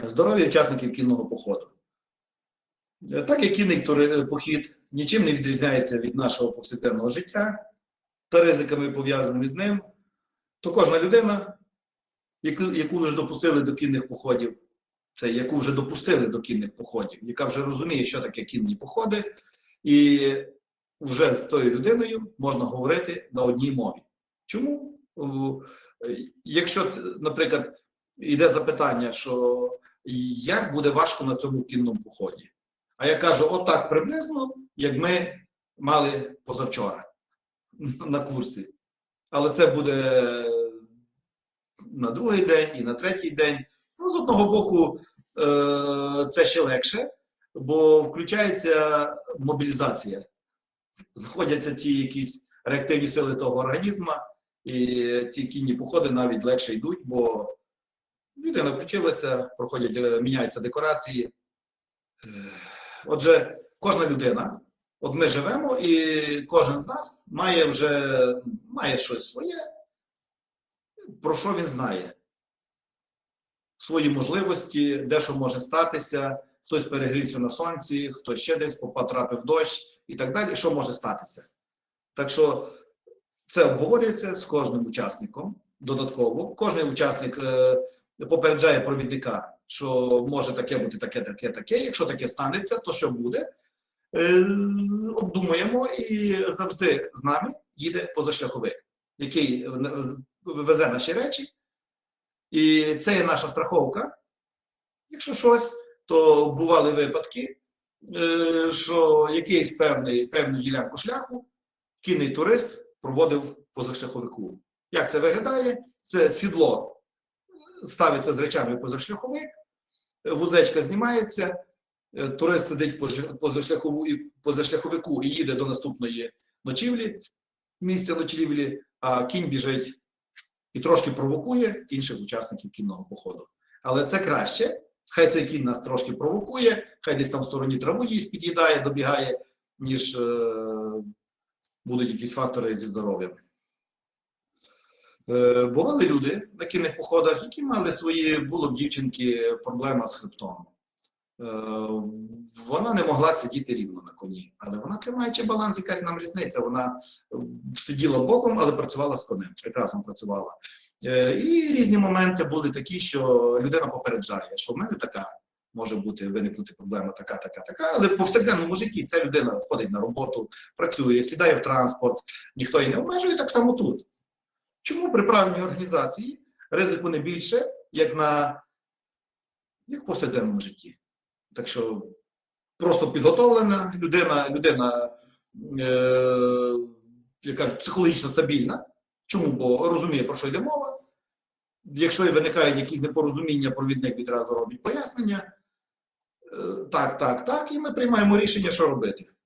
здоров'я учасників кінного походу. Так як кінний похід нічим не відрізняється від нашого повсякденного життя та ризиками пов'язаними з ним, то кожна людина, яку, яку вже допустили до кінних походів, це яку вже допустили до кінних походів, яка вже розуміє, що таке кінні походи, і вже з тою людиною можна говорити на одній мові. Чому? Е, Якщо, наприклад, йде запитання, що як буде важко на цьому кінному поході? А я кажу, отак приблизно, як ми мали позавчора на курсі. Але це буде на другий день і на третій день. Ну, з одного боку, е, це ще легше, бо включається мобілізація. Знаходяться ті якісь реактивні сили того організму, і ті кінні походи навіть легше йдуть, бо людина включилася, проходять, е, міняються декорації. Е, Отже, кожна людина, от ми живемо, і кожен з нас має вже має щось своє, про що він знає. Свої можливості, де що може статися, хтось перегрівся на сонці, хтось ще десь потрапив дощ і так далі, що може статися. Так що це обговорюється з кожним учасником додатково. Кожен учасник е, попереджає провідника, що може таке бути, таке, таке, таке. Якщо таке станеться, то що буде? Е, обдумуємо і завжди з нами їде позашляховик, який везе наші речі. І це є наша страховка. Якщо щось, то бували випадки, е, що якийсь певний, певну ділянку шляху кінний турист проводив позашляховику. Як це виглядає? Це сідло ставиться з речами позашляховик, вуздечка знімається, е, турист сидить позашляхову- позашляховику і їде до наступної ночівлі, місця ночівлі, а кінь біжить і трошки провокує інших учасників кінного походу. Але це краще. Хай цей кінь нас трошки провокує, хай десь там в стороні траву їсть, під'їдає, добігає, ніж е, будуть якісь фактори зі здоров'ям. Е, бували люди на кінних походах, які мали свої, було в дівчинки проблема з хребтом. Е, вона не могла сидіти рівно на коні, але вона тримаючи баланс, яка нам різниця. Вона е, сиділа боком, але працювала з конем, прекрасно працювала. І різні моменти були такі, що людина попереджає, що в мене така може бути виникнути проблема, така, така, така. Але в повсякденному житті ця людина ходить на роботу, працює, сідає в транспорт, ніхто її не обмежує так само тут. Чому при правильній організації ризику не більше, як на як в повсякденному житті? Так що просто підготовлена людина, людина е, я кажу, психологічно стабільна. Чому? Бо розуміє, про що йде мова. Якщо виникають якісь непорозуміння, провідник відразу робить пояснення. Е, Так, так, так, і ми приймаємо рішення, що робити.